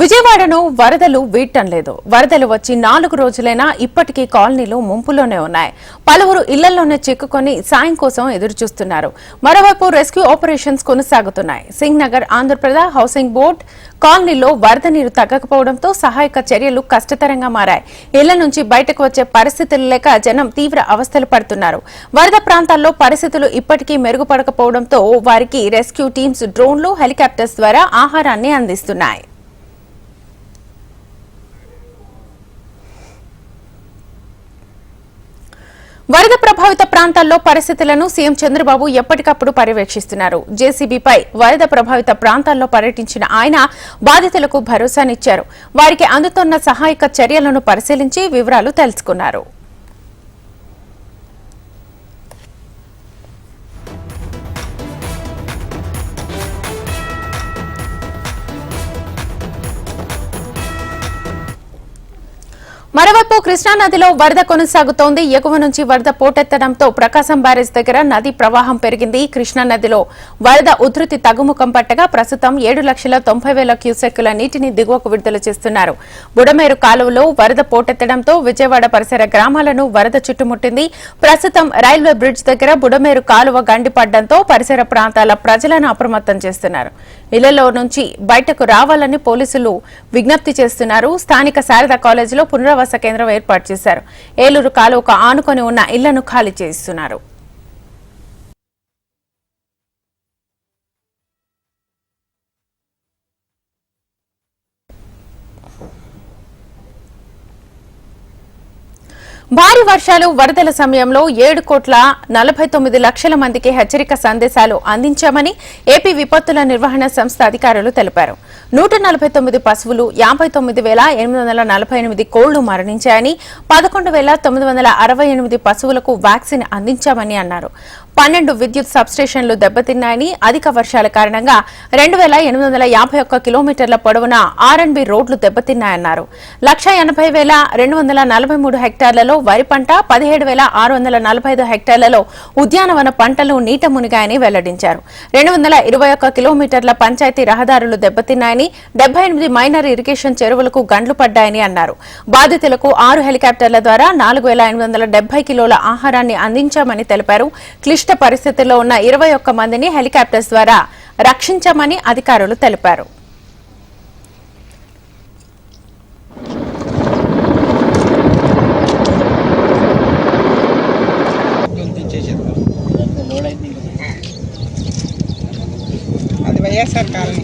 విజయవాడను వరదలు వీడటం లేదు. వరదలు వచ్చి నాలుగు రోజులైనా ఇప్పటికీ కాలనీలు ముంపులోనే ఉన్నాయి. పలువురు ఇళ్ళలోనే చిక్కుకొని సాయం కోసం ఎదురుచూస్తున్నారు. మరోవైపు రెస్క్యూ ఆపరేషన్స్ కొనసాగుతున్నాయి. సింగ్ నగర్ ఆంధ్రప్రదేశ్ హౌసింగ్ బోర్డ్ కాలనీలో వరద నీరు తగ్గకపోవడంతో సహాయక చర్యలు కష్టతరంగా మారాయి. ఇళ్ళ నుంచి బయటకు వచ్చే పరిస్థితులు లేక జనం తీవ్ర అవస్థలు పడుతున్నారు. వరద ప్రాంతాల్లో పరిస్థితులు ఇప్పటికీ మెరుగుపడకపోవడంతో వారికి రెస్క్యూ టీమ్స్ డ్రోన్లు హెలికాప్టర్స్ ద్వారా ఆహారాన్ని అందిస్తున్నాయి. వరద ప్రభావిత ప్రాంతాల్లో పరిస్థితులను సీఎం చంద్రబాబు ఎప్పటికప్పుడు పర్యవేక్షిస్తున్నారు. జేసీబీపై వరద ప్రభావిత ప్రాంతాల్లో పర్యటించిన ఆయన బాధితులకు భరోసానిచ్చారు. వారికి అందుతున్న సహాయక చర్యలను పరిశీలించి వివరాలు తెలుసుకున్నారు. మరోవైపు కృష్ణానదిలో వరద కొనసాగుతోంది. ఎగువ నుంచి వరద పోటెత్తడంతో ప్రకాశం బ్యారేజ్ దగ్గర నది ప్రవాహం పెరిగింది. కృష్ణానదిలో వరద ఉధృతి తగ్గుముఖం పట్టగా ప్రస్తుతం ఏడు లక్షల తొంభై వేల క్యూసెక్కుల నీటిని దిగువకు విడుదల చేస్తున్నారు. బుడమేరు కాలువలో వరద పోటెత్తడంతో విజయవాడ పరిసర గ్రామాలను వరద చుట్టుముట్టింది. ప్రస్తుతం రైల్వే బ్రిడ్జ్ దగ్గర బుడమేరు కాలువ గండిపడ్డంతో పరిసర ప్రాంతాల ప్రజలను అప్రమత్తం చేస్తున్నారు. ఇళ్ళలో నుంచి బయటకు రావాలని పోలీసులు విజ్ఞప్తి చేస్తున్నారు. స్థానిక శారదా కాలేజీలో పునరావాస కేంద్రం ఏర్పాటు చేశారు. ఏలూరు కాలువకు ఆనుకొని ఉన్న ఇళ్ళను ఖాళీ చేస్తున్నారు. భారీ వర్షాలు వరదల సమయంలో ఏడు కోట్ల నలభై తొమ్మిది లక్షల మందికి హెచ్చరిక సందేశాలు అందించామని ఏపీ విపత్తుల నిర్వహణ సంస్థ అధికారులు తెలిపారు. నూట నలభై తొమ్మిది పశువులు యాభై తొమ్మిది వేల ఎనిమిది వందల నలభై ఎనిమిది కోళ్ళు మరణించాయని పదకొండు వేల తొమ్మిది వందల అరవై ఎనిమిది పశువులకు వ్యాక్సిన్ అందించామని అన్నారు. పన్నెండు విద్యుత్ సబ్స్టేషన్లు దెబ్బతిన్నాయని అధిక వర్షాల కారణంగా రెండు వేల ఎనిమిది వందల యాభై ఒక్క కిలోమీటర్ల పొడవున ఆర్ఎన్బి రోడ్లు దెబ్బతిన్నాయన్నారు. లక్ష ఎనభై వేల రెండు వందల నలభై మూడు హెక్టార్లలో వరి పంట పదిహేడు వేల ఆరు వందల నలభై ఐదు హెక్టార్లలో ఉద్యానవన పంటలు నీట మునిగాయని వెల్లడించారు. రెండు వందల ఇరవై ఒక్క కిలోమీటర్ల పంచాయతీ రహదారులు దెబ్బతిన్నాయని డెబ్బై ఎనిమిది మైనర్ ఇరిగేషన్ చెరువులకు గండ్లు పడ్డాయని అన్నారు. బాధితులకు ఆరు హెలికాప్టర్ల ద్వారా నాలుగు వేల ఎనిమిది వందల డెబ్బై కిలోల ఆహారాన్ని అందించామని తెలిపారు. క్లిష్ట పరిస్థితుల్లో ఉన్న ఇరవై ఒక్క మందిని హెలికాప్టర్స్ ద్వారా రక్షించామని అధికారులు తెలిపారు. వైఎస్ఆర్ కాలనీ.